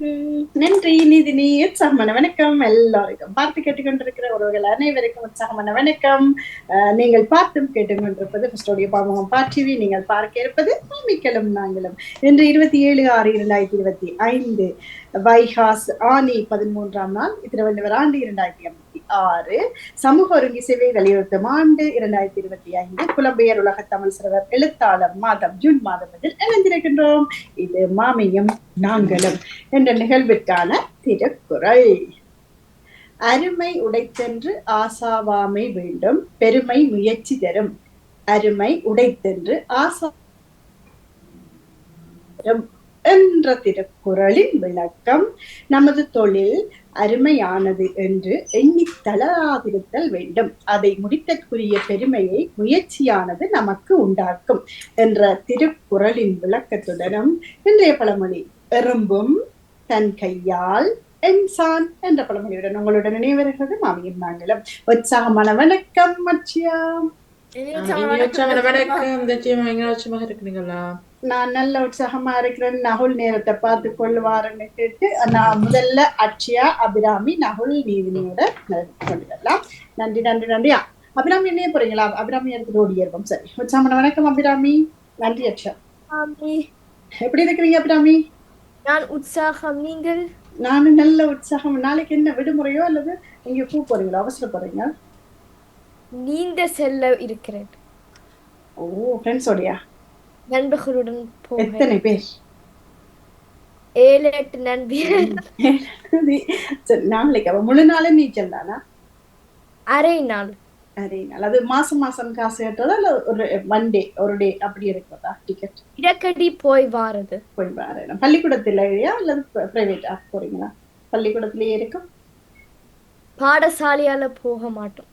நன்றி நிதினி உற்சாகமான வணக்கம். எல்லாருக்கும் பார்த்து கேட்டுக்கொண்டிருக்கிற உறவுகள் அனைவருக்கும் உற்சாகமான வணக்கம். நீங்கள் பார்த்தும் கேட்டுக்கொண்டிருப்பது ஃபர்ஸ்டோடைய பாவகம் பார்ட்டிவி நீங்கள் பார்க்க இருப்பது மாமிக்களும் நாங்களும். இன்று இருபத்தி ஏழு ஆறு இரண்டாயிரத்தி இருபத்தி ஐந்து வைஹாஸ் ஆனி பதிமூன்றாம் நாள் திருவள்ளுவர் ஆண்டு இரண்டாயிரத்தி இருபத்தி ஆறு சமூக ஒருங்கி சேவை வலியுறுத்தும் ஆண்டு இரண்டாயிரத்தி இருபத்தி ஐந்து புலம்பெயர் உலக தமிழ் சிறுவர் எழுத்தாளர் மாதம் ஜூன் மாதம் இதில் இணைந்திருக்கின்றோம். இது மாமியும் நாங்களும் என்ற நிகழ்விற்கான திருக்குறள். அருமை உடைத்தென்று ஆசாவாமை வேண்டும் பெருமை முயற்சி தரும். அருமை உடைத்தென்று ஆசா தரும். என்ற திருக்குறளின் விளக்கம் நமது தொழில் அருமையானது என்று எண்ணி தளராதிருத்தல் வேண்டும். அதை முடித்தற்குரிய பெருமையை முயற்சியானது நமக்கு உண்டாக்கும் என்ற திருக்குறளின் விளக்கத்துடனும் இன்றைய பழமொழி எறும்பும் தன் கையால் என்சான் என்ற பழமொழியுடன் உங்களுடன் நினைவருகிறது மாமியும் நாங்களும் உற்சாகமான வணக்கம் மச்சியா. நான் நல்ல உற்சாகமா இருக்கிறேன். நகுல் நேரத்தை பார்த்து கொள்வாருன்னு கேட்டு நான் முதல்ல அக்ஷயா அபிராமி நகுல் நீதினியோட கொண்டுடலாம் நன்றி நன்றி நன்றி. ஆ, அபிராமி என்ன போறீங்களா? அபிராமி எடுத்துட்டு ஓடியிருக்கோம் சரி. உற்சாகமான வணக்கம் அபிராமி. நன்றி அக்ஷயா ஆமி எப்படி இருக்கிறீங்க அபிராமி? நான் உற்சாகம். நீங்கள்? நானும் நல்ல உற்சாகம். நாளைக்கு என்ன விடுமுறையோ அல்லது எங்க பூ போறீங்களா? அவசர போறீங்க நீண்ட செல்ல இருக்கிறேன். ஓ ஃப்ரெண்ட்ஸோடயா? நண்பர்களுடன் போக. எத்தனை பேர்? ஏழு எட்டு நண்பர் சரி நாளைக்கு அவ முழு நாளும் நீச்சல் தானா? அரை நாள். அரே நாள். அது மாசம் மாசம் காசு கட்டுறதா இல்ல ஒரு ஒன் டே ஒரு டே அப்படி இருக்கிறதா டிக்கெட் இடக்கடி போய் வாரது. போய் பாரு பள்ளிக்கூடத்திலேயா அல்லது பிரைவேட்டா போறீங்களா? பள்ளிக்கூடத்திலேயே இருக்கும் பாடசாலையால போக மாட்டோம்.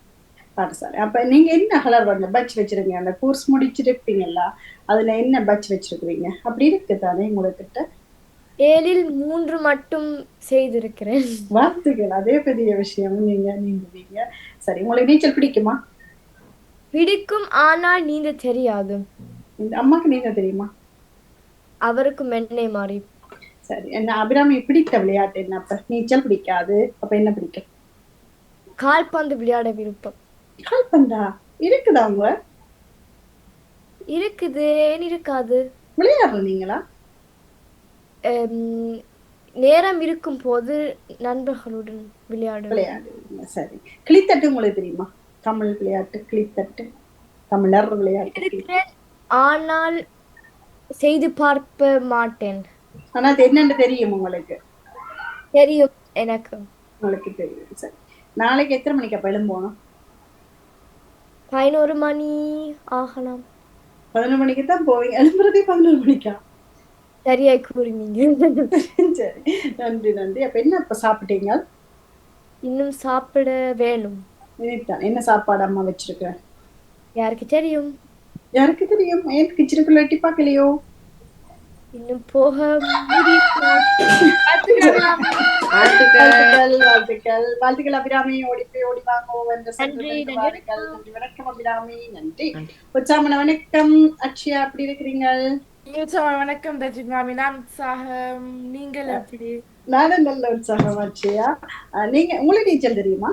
பாடசாலை அப்ப நீங்க என்ன கலர் வந்து பட்ச் வச்சிருக்கீங்க? அந்த கோர்ஸ் முடிச்சிருப்பீங்கல்ல அதுல என்ன பட்ச் வச்சிருக்கிறீங்க? அப்படி இருக்கு தானே உங்ககிட்ட? ஏழில் மூன்று மட்டும் செய்திருக்கிறேன். வாழ்த்துக்கள். அதே பெரிய விஷயம். நீங்க நீந்துவீங்க சரி உங்களுக்கு நீச்சல் பிடிக்குமா? பிடிக்கும் ஆனால் நீந்த தெரியாது. இந்த அம்மாக்கு நீந்த தெரியுமா? அவருக்கும் என்னை மாறி. சரி என்ன அபிராமி பிடித்த விளையாட்டு என்ன அப்ப? நீச்சல் பிடிக்காது. அப்ப என்ன பிடிக்கும்? கால்பந்து விளையாட விருப்பம். கால்பந்தா இருக்குதா உங்க? இருக்குது ஏன் இருக்காது? விளையாடுற நீங்களா? எம், நேரம் இருக்கும் போது நண்பர்களுடன் விளையாடு. விளையாடுவீங்க சரி. கிளித்தட்டு உங்களுக்கு தெரியுமா? தமிழ் விளையாட்டு கிளித்தட்டு. தமிழர் விளையாட்டு இருக்கிறேன். ஆனால் செய்து பார்க்க மாட்டேன். ஆனா அது என்னன்னு தெரியும் உங்களுக்கு? தெரியும் எனக்கு. உங்களுக்கு தெரியும். சரி. நாளைக்கு எத்தனை மணிக்கு அப்ப எழும்போணும் பதினோரு மணி ஆகலாம் பதினொரு மணிக்கு தான் போவீங்க. எழும்புறதே பதினோரு மணிக்கா? சரியாய் கூறினீங்க சரி. நன்றி நன்றி. அப்ப என்ன இப்ப சாப்பிட்டீங்க? இன்னும் சாப்பிட வேணும். இனித்தான் என்ன சாப்பாடு அம்மா வச்சிருக்கேன் யாருக்கு தெரியும்? யாருக்கு தெரியும்? ஏன் கிச்சனுக்குள்ள எட்டி பார்க்கலையோ? இன்னும் போக வாழ்த்துக்கள். வாழ்த்துக்கள். வாழ்த்துக்கள் அபிராமி. ஓடி போய் ஓடி வாங்கோ என்ற நன்றி, வணக்கம். அபிராமி. நன்றி. உற்சாமன வணக்கம். அக்ஷயா எப்படி இருக்கிறீங்க வணக்கம் தஜிமாமி நான் உற்சாகம். நீங்கள் எப்படி? நானும் நல்ல உற்சாகம் அக்ஷயா. நீங்க உங்களுக்கு நீச்சல் தெரியுமா?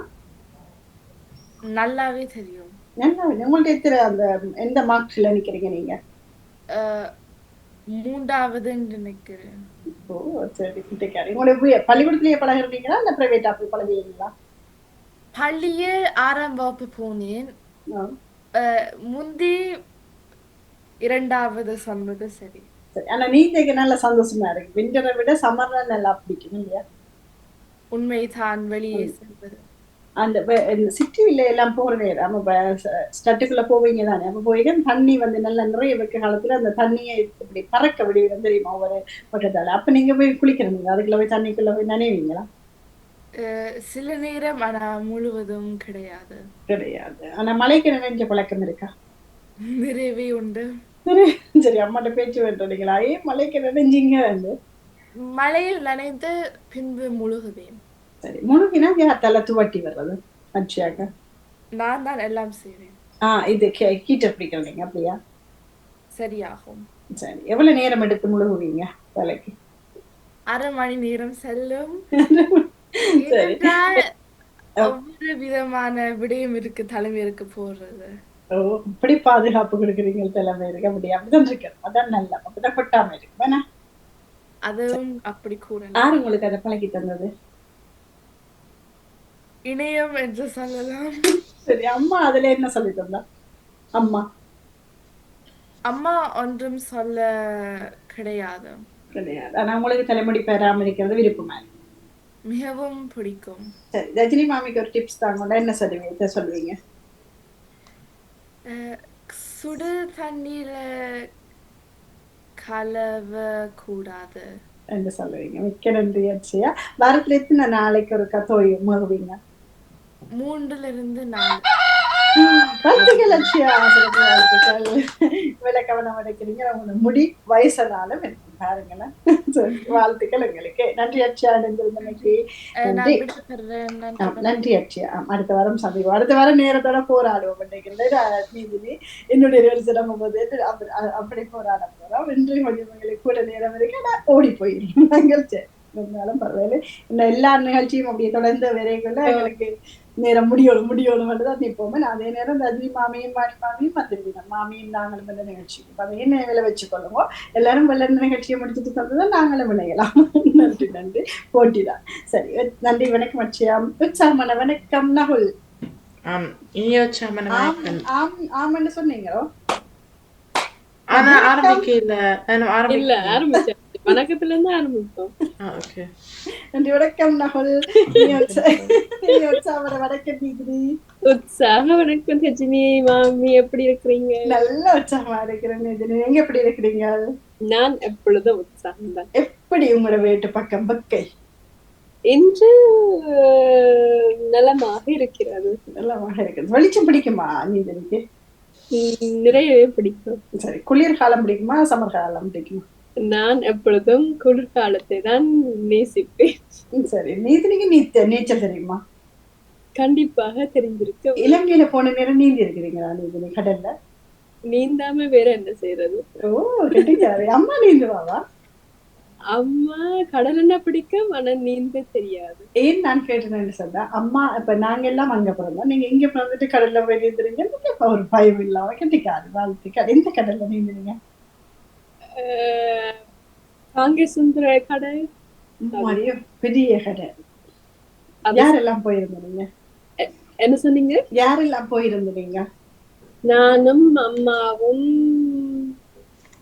நல்லாவே தெரியும். நல்லா உங்கள்ட்ட எத்தனை அந்த எந்த மார்க்ஸ்ல நிக்கிறீங்க நீங்க? மூன்றாவது நினைக்கிறேன். ஓ சரி பள்ளிக்கூடத்திலேயே பழகுறீங்களா? இல்ல பிரைவேட்டா போய் பழகுவீங்களா பள்ளியில் ஆறாம் வகுப்பு போனேன். முந்தி இரண்டாவது சொன்னது சரி. சரி ஆனா நீந்தக்கு நல்ல சந்தோஷமா இருக்கு. விண்டரை விட சம்மர் நல்லா பிடிக்கும் இல்லையா? உண்மைதான் வெளியே செல்வது. அந்த சிட்டில எல்லாம் போற நேரம் நம்ம ஸ்டட்டுக்குள்ள போவீங்க தானே அப்ப போய் தண்ணி வந்து நல்ல நிறைய வைக்க காலத்துல அந்த தண்ணியை இப்படி பறக்க விடுவீங்க தெரியுமா? ஒவ்வொரு பக்கத்தால அப்ப நீங்க போய் குளிக்கிறீங்க அதுக்குள்ள போய் தண்ணிக்குள்ள போய் நனைவீங்களா? சில நேரம் ஆனா முழுவதும் கிடையாது. கிடையாது. ஆனா மலைக்கு நினைஞ்ச பழக்கம் இருக்கா? நிறைவே உண்டு. சரி, சரி அம்மாட்ட பேச்சு வேண்டுறீங்களா? ஏன் மலைக்கு நினைஞ்சீங்க? வந்து மழையில் நனைந்து பின்பு முழுகுவேன். சரி முழுகினா யார் தலை துவட்டி வர்றது அச்சியாக்க நான் தான் எல்லாம் செய்வேன் ஆஹ் இது கீட்டர் பிடிக்கிறீங்க அப்படியா சரியாகும் சரி எவ்வளவு நேரம் எடுத்து முழுகுவீங்க வேலைக்கு அரை மணி நேரம் செல்லும் சரி ஏனென்றால் ஒவ்வொரு விதமான விடயம் இருக்கு தலைமை இருக்கு போறது ஓ இப்படி பாதுகாப்பு கொடுக்குறீங்க தலைமை இருக்க முடியும் அப்படிதான் இருக்கு அதான் நல்லா அப்படிதான் கொட்டாம இருக்கு வேணா அதுவும் அப்படி கூறலாம் யாரு உங்களுக்கு அதை பழகி தந்தது இணையம் என்று சொல்லலாம். சரி அம்மா அதுல என்ன சொல்லி தந்தா அம்மா. அம்மா ஒன்றும் சொல்ல கிடையாது. கிடையாது. ஆனா உங்களுக்கு தலைமுடி பராமரிக்கிறது விருப்பமா. மிகவும் பிடிக்கும். சரி ரஜினி மாமிக்கு ஒரு டிப்ஸ் தாங்க என்ன சொல்லுவீங்க இதை சொல்லுவீங்க? சுடு தண்ணீர கலவ கூடாது என்று சொல்லுவீங்க? மிக்க நன்றி அச்சியா வாரத்துல எத்தனை நாளைக்கு ஒரு கத்தோய் முகுவீங்க? மூன்றுல இருந்து நாலு வாழ்த்துக்கள் இவ்வளவு கவனம் எடுக்கிறீங்க. உங்களோட முடி வயசனாலும் பாருங்களேன். வாழ்த்துக்கள் உங்களுக்கு. நன்றி அஹ், நான் நன்றி. அட்சியா அடுத்த வாரம் சந்திப்போம். அடுத்த வாரம் நேரத்தோட போராடுவோம் நீதினி என்னுடைய வெளிச்சிடம் போது அப்படி போராட போறோம். இன்று கொஞ்சம் எங்களுக்கு கூட நேரம் இருக்கு. நான் ஓடி போயிடும் நாங்கள் சரி. இருந்தாலும் பரவாயில்லை. இந்த எல்லா நிகழ்ச்சியும் அப்படியே தொடர்ந்து வரைக்குள்ள எங்களுக்கு நேரம் முடியணும் முடியணும் தான் நிற்போமே நான் அதே நேரம் ரஜினி மாமியும் மாணி மாமியும் வந்துருவீங்க மாமியும் நாங்களும் இந்த நிகழ்ச்சிக்கு அதையும் நினைவில் வச்சுக்கொள்ளுவோம் எல்லாரும் வெள்ள நிகழ்ச்சியை முடிச்சுட்டு தந்ததான் நாங்களும் விளையலாம். நன்றி நன்றி. போட்டிதான். சரி நன்றி வணக்கம் அட்சயம் உற்சாகமான வணக்கம் நகுல். ஆம் இனிய உற்சாகமான ஆம் வணக்கம். ஆம் ஆம்னு சொன்னீங்களோ? ஆனா ஆரம்பிக்கல இல்ல. ஆரம்பிக்கல வணக்கத்துல இருந்து ஆரம்பிப்போம். ஆ ஓகே. நன்றி வணக்கம் நகுல். உற்சாகமான வணக்கம் நீதிரி உற்சாக வணக்கம் ரஜினி மாமி எப்படி இருக்கிறீங்க? நல்ல உற்சாகமா இருக்கிறேன் நீதிரி நீங்க எப்படி இருக்கிறீங்க? நான் எப்பொழுதும் உற்சாகம் தான் எப்படி உங்களோட வீட்டு பக்கம் பக்கை? இன்று நலமாக இருக்கிறது. நல்லமாக இருக்குது வெளிச்சம் பிடிக்குமா உம், நிறையவே பிடிக்கும். சரி குளிர்காலம் பிடிக்குமா சம்மர் காலம் பிடிக்குமா? நான் எப்பொழுதும் குளிர்காலத்தை தான் நேசிப்பேன். சரி நீதிரிக்கு நீச்ச நீச்சல் தெரியுமா? கண்டிப்பாக தெரிஞ்சிருக்கு இலங்கையில போன நேரம் நீந்தி இருக்கிறீங்களா நீதிரி கடல்ல? நீந்தாம வேற என்ன செய்யறது ஓ அம்மா நீந்துவாவா அம்மா கடல் என்ன பிடிக்கும் ஆனா நீந்த தெரியாது. ஏன் நான் கேட்டேன்னு சொன்னா அம்மா இப்ப நாங்க எல்லாம் அங்க பிறந்தோம். நீங்க இங்க பிறந்துட்டு கடல்ல போய் நீந்துறீங்க ஒரு பயம் இல்லாம கெட்டிக்காரு வாழ்த்துக்கள். எந்த கடல்ல நீந்துறீங்க? அஹ், காங்கே சுந்தர மரியம் பெரிய அது- யாரெல்லாம் போயிருந்தீங்க? என்ன சொன்னீங்க? யாரெல்லாம் போயிருந்தீங்க? நானும் அம்மாவும்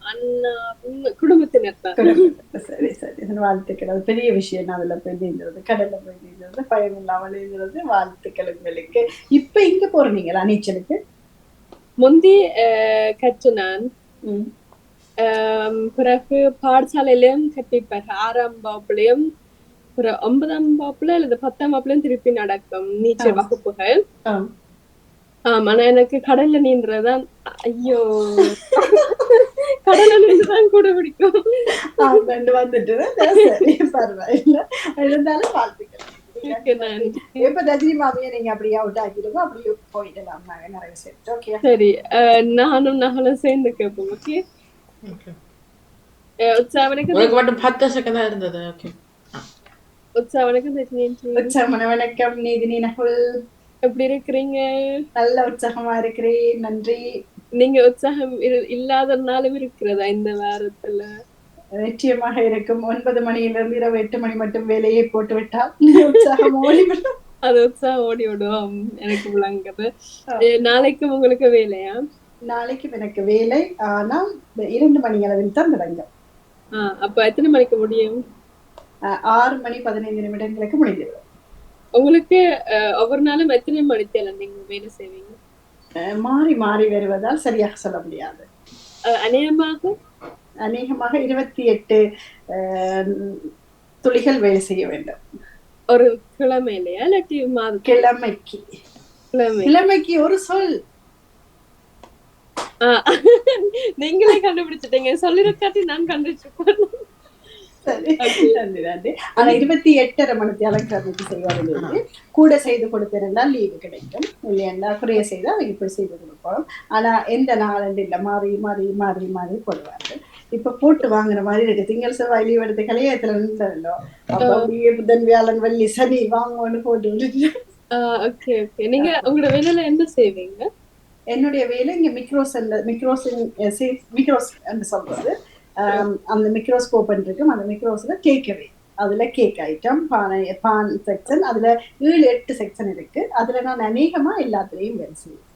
அண்ணாவும் குடும்பத்தினர். தான் சரி சரி. வாழ்த்துக்கள். அது பெரிய விஷயம். நான் அதுல போய் நீந்துறது கடல்ல போய் நீந்துறது பயம் இல்லாம நீந்துறது வாழ்த்துக்கள் உங்களுக்கு. இப்ப இங்க போறீங்களா நீச்சலுக்கு? முந்தி கற்று நான் பிறகு பாடசாலையிலயும் கட்டிப்பார் ஆறாம் வகுப்புலயும் பிறகு ஒன்பதாம் வகுப்புல அல்லது பத்தாம் வகுப்புலயும் திருப்பி நடக்கும் நீச்சல். வகுப்புகள் ஆம். ஆனா எனக்கு கடல்ல நீந்துறதுதான் ஐயோ கடல்ல நீந்துதான் கூட பிடிக்கும் ரெண்டு வந்துட்டு பரவாயில்ல இருந்தாலும் நான். அஹ், நானும் நகலும் சேர்ந்து கேட்போம் ஓகே ஓகே உற்சாவனுக்கு உங்களுக்கு மட்டும் பத்து செகண்ட் தான் இருந்தது ஓகே உற்சாவனுக்கு தெரிஞ்சு உற்சாகமான வணக்கம் நீதினி நகுல் எப்படி இருக்கிறீங்க நல்ல உற்சாகமா இருக்கிறேன் நன்றி நீங்க உற்சாகம் இரு- இல்லாதனாலும் இருக்கிறதா இந்த வாரத்துல நிச்சயமாக இருக்கும் ஒன்பது மணியிலிருந்து இரவு எட்டு மணி மட்டும் வேலையை போட்டு விட்டால் உற்சாகம் ஓடிவிடும் அது உற்சாகம் ஓடி விடும் எனக்கு விளங்குது நாளைக்கும் உங்களுக்கு வேலையா நாளைக்கு எனக்கு வேலை ஆனால் இரண்டு மணி அளவில் தான் தொடங்கும் அப்ப எத்தனை மணிக்கு முடியும்? ஆறு மணி பதினைந்து நிமிடங்களுக்கு முடிந்துவிடும் உங்களுக்கு ஒவ்வொரு நாளும் எத்தனை மணித்தேல நீங்க வேலை செய்வீங்க? மாறி மாறி வருவதால் சரியாக சொல்ல முடியாது. அநேகமாக? அநேகமாக இருபத்தி எட்டு துளிகள் வேலை செய்ய வேண்டும். ஒரு கிழமையிலையா இல்லாட்டி மாத கிழமைக்கு. கிழமை. கிழமைக்கு ஒரு சொல். நீங்களே கண்டுபிடிச்சிட்டீங்க. சொல்லிருக்காட்டி நான் கண்டுபிடிச்சிருப்பேன். சரி. நன்றி நன்றி ஆனா இருபத்தி எட்டரை மணிக்கு அலங்காரத்துக்கு செய்வார்கள் கூட செய்து கொடுத்திருந்தால் லீவு கிடைக்கும். இல்லையா குறைய செய்தால் இப்படி செய்து கொடுப்போம் ஆனா எந்த நாள் இல்லை. மாறி மாறி மாறி மாறி போடுவார்கள். இப்ப போட்டு வாங்குற மாதிரி இருக்கு. திங்கள் செவ்வாய் லீவ் எடுத்து கலையத்துல இருந்ததല്ലോ அப்ப அப்படியே புதன் வியாழன் வெள்ளி சனி வாங்குவோன்னு போட்டு ஓகே ஓகே. நீங்க உங்களோட வேலையில என்ன செய்வீங்க? என்னுடைய வேலை இங்க மிக்ரோஸ் மிக்ரோஸ் மிக்ரோஸ் என்று சொல்றது அந்த மிக்ரோஸ்கோப் இருக்கும். அந்த மிக்ரோஸ்ல கேக்கவே அதுல கேக் ஐட்டம் பானை பான் செக்ஷன் அதுல ஏழு எட்டு செக்ஷன் இருக்கு. அதுல நான் அநேகமா எல்லாத்துலயும் வேலை செய்வேன்.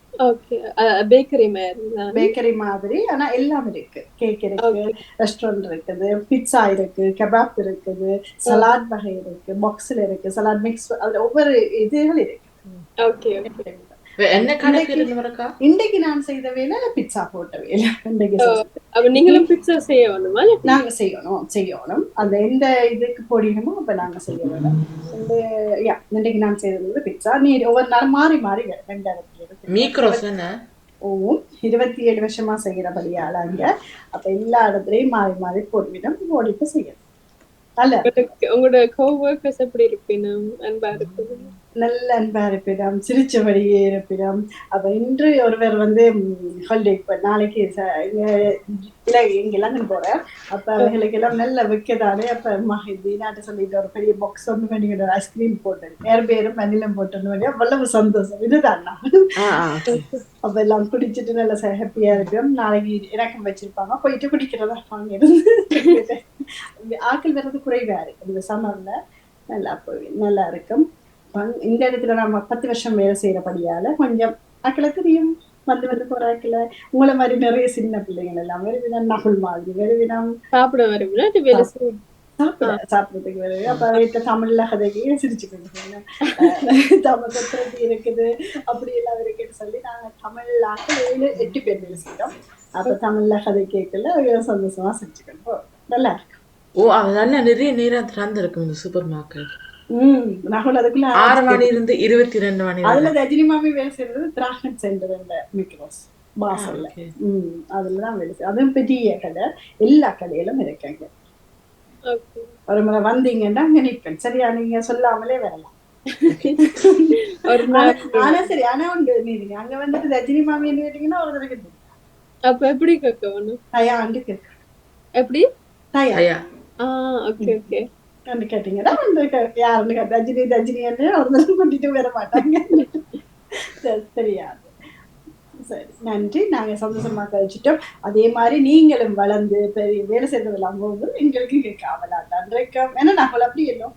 பேக்கரி மாதிரி. பேக்கரி மாதிரி. ஆனா எல்லாம் இருக்கு. கேக் இருக்கு ரெஸ்டாரண்ட் இருக்குது பிட்சா இருக்கு கபாப் இருக்குது சலாட் வகை இருக்கு பாக்ஸ்ல இருக்கு சலாட் மிக்ஸ் அதுல ஒவ்வொரு இதுகள் இருக்கு. ஓகே இன்றைக்கு நான் செய்த வேலை பிட்சா போட்ட வேலை. இன்றைக்கு நீங்களும் பிக்சா செய்ய வேணுமா இல்ல நாங்க செய்யணும் செய்யணும். அந்த எந்த இதுக்கு போடணுமோ அப்ப நாங்க செய்ய வேணும் இந்த யா இன்றைக்கு நான் செய்தது பிட்சா நீ ஒவ்வொரு நாள் மாறி மாறி ரெண்டாயிரத்தி இருபத்தி மீக்ரோஸ் ஓ இருபத்தி ஏழு வருஷமா செய்யறபடியால அங்க அப்ப எல்லா இடத்துலயும் மாறி மாறி போடுவிடும் போடிட்டு செய்யணும் அல்ல. உங்களோட கோவர்க்கர்ஸ் எப்படி இருப்பீங்க அன்பா இருப்பீங்க நல்ல அன்பா இருப்பிடம் சிரிச்சபடியே இருப்பிடம். அப்ப இன்று ஒருவர் வந்து ஹாலிடே இப்ப நாளைக்கு ச- இல்ல இங்க லண்டன் போறேன் அப்ப அவங்களுக்கு எல்லாம் நல்ல வைக்கதானே அப்ப அம்மா நாட்டு சொல்லிட்டு ஒரு பெரிய பாக்ஸ் ஒன்று ஒரு ஐஸ்கிரீம் போட்டு நேர் பேரும் மண்ணிலம் போட்டு பண்ணி அவ்வளவு சந்தோஷம். இதுதான் நான். அப்ப எல்லாம் குடிச்சிட்டு நல்ல ஹாப்பியா இருப்போம் நாளைக்கு இறக்கம் வச்சிருப்பாங்க. போயிட்டு குடிக்கிறதா வாங்கிடுது ஆக்கள் வர்றது குறைவா இருக்கு. இந்த சம்மர்ல நல்லா போய் நல்லா இருக்கும். இந்த இடத்துல நம்ம பத்து வருஷம் வேலை செய்யறபடியால கொஞ்சம் ஆக்களை தெரியும் வந்து வந்து போற ஆக்களை உங்களை மாதிரி நிறைய சின்ன பிள்ளைங்க எல்லாம். வெறுவினம் நகுல் மாதிரி வெறுவினம் சாப்பிட சாப்பிட சாப்பிடறதுக்கு வருது அப்ப வீட்டுல தமிழ்ல கதைக்கு சிரிச்சு கொண்டு தமிழ் இருக்குது அப்படி எல்லாம் இருக்குன்னு சொல்லி நாங்க தமிழ் ஆக்கள் ஏழு எட்டு பேர் செய்யறோம் அப்ப தமிழ்ல கதை கேட்கல சந்தோஷமா. நல்லா இருக்கு. ஓ அதனால நிறைய நேரம் திறந்திருக்கும் இந்த சூப்பர் மார்க்கெட் உம் ராகுல் அதுக்குள்ள ஆறு மணி இருந்து இருபத்தி ரெண்டு மணி. அதுல ரஜினி மாமி வேலை செய்யறது திராகன் சென்டர் மிக்ரோஸ். உம் அதுலதான் வேலை செய்யும் அதுவும் பெரிய கடை எல்லா கடையிலும் இருக்காங்க. ஒரு முறை வந்தீங்கன்னா அங்க நிற்பேன் சரியா? நீங்க சொல்லாமலே வரலாம். ஆனா- சரி ஆனா உங்க நீங்க அங்க வந்துட்டு ரஜினி மாமி கேட்டீங்கன்னா ஒரு தடவை. அப்ப எப்படி கேட்க வேணும்? தயா ஆண்டு கேட்க. எப்படி? தயா. ஐயா ஆ ஓகே ஓகே ஆண்டு கேட்டீங்கன்னா வந்து யாருன்னு கேட்ட ரஜினி ரஜினின்னு ஒரு தடவை கூட்டிட்டு வர மாட்டாங்க. தெரியாது. சரி நன்றி. நாங்க சந்தோஷமா கழிச்சிட்டோம். அதே மாதிரி நீங்களும் வளர்ந்து பெரிய வேலை செய்ததெல்லாம் போகும்போது எங்களுக்கு இங்க இருக்கோம். ஏன்னா நாங்கள் அப்படி இல்லை.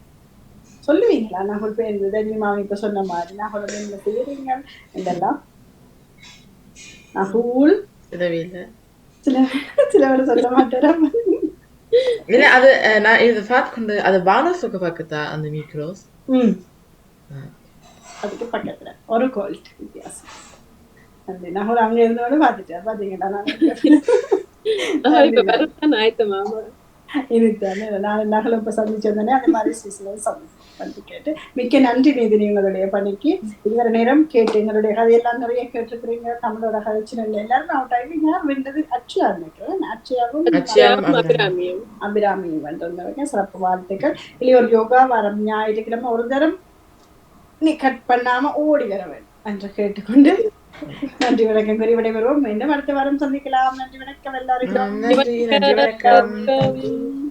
சொல்லுவீங்களா? நாங்கள் பேர் ரஜினி மாமி இப்ப சொன்ன மாதிரி நாங்கள் என்ன செய்யறீங்க இதெல்லாம் நகூல் இல்லை சில சிலவர் சொல்ல மாட்டேன் இல்ல அது நான் இதை பார்த்து கொண்டு அது பானசுக்கு பக்கத்தா அந்த மீக்ரோஸ் ம். அதுக்கு பக்கத்துல ஒரு கோல்ட் வித்தியாசம். நன்றி நான் கூட அங்க இருந்தோட பார்த்துட்டேன். பாத்தீங்களா நான் வரதான் ஆயத்தமா இதுதானே நான் நகலை இப்ப சந்திச்சு வந்தோடனே அந்த மாதிரி சீசன்ல சந்திச்சு வந்து கேட்டு மிக்க நன்றி நீதினி உங்களுடைய பணிக்கு. இதுவரை நேரம் கேட்டு எங்களுடைய கதையெல்லாம் நிறைய கேட்டிருக்கிறீங்க. தமிழோட கதை சின்ன எல்லாரும் அவுட் ஆகி யார் வென்றது அச்சுயா நினைக்கிறேன் அச்சுயாவும் அச்சியாவும் அபிராமி. அபிராமியும் அபிராமியும். வந்திருந்தவங்க சிறப்பு வாழ்த்துக்கள். இல்லை ஒரு யோகா வாரம் ஞாயிற்றுக்கிழமை ஒரு தரம் நீ கட் பண்ணாம ஓடி வர வேண்டும் என்று கேட்டுக்கொண்டு நன்றி வணக்கம் கூறி விடைபெறுவோம். மீண்டும் அடுத்த வாரம் சந்திக்கலாம். நன்றி வணக்கம் எல்லாருக்கும். நன்றி வணக்கம்.